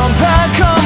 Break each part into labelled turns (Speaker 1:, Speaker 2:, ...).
Speaker 1: I'm back home.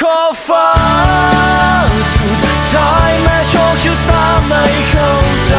Speaker 1: ขอบฟ้าสุดท้ายแม้โชคชะตาไม่เข้าใจ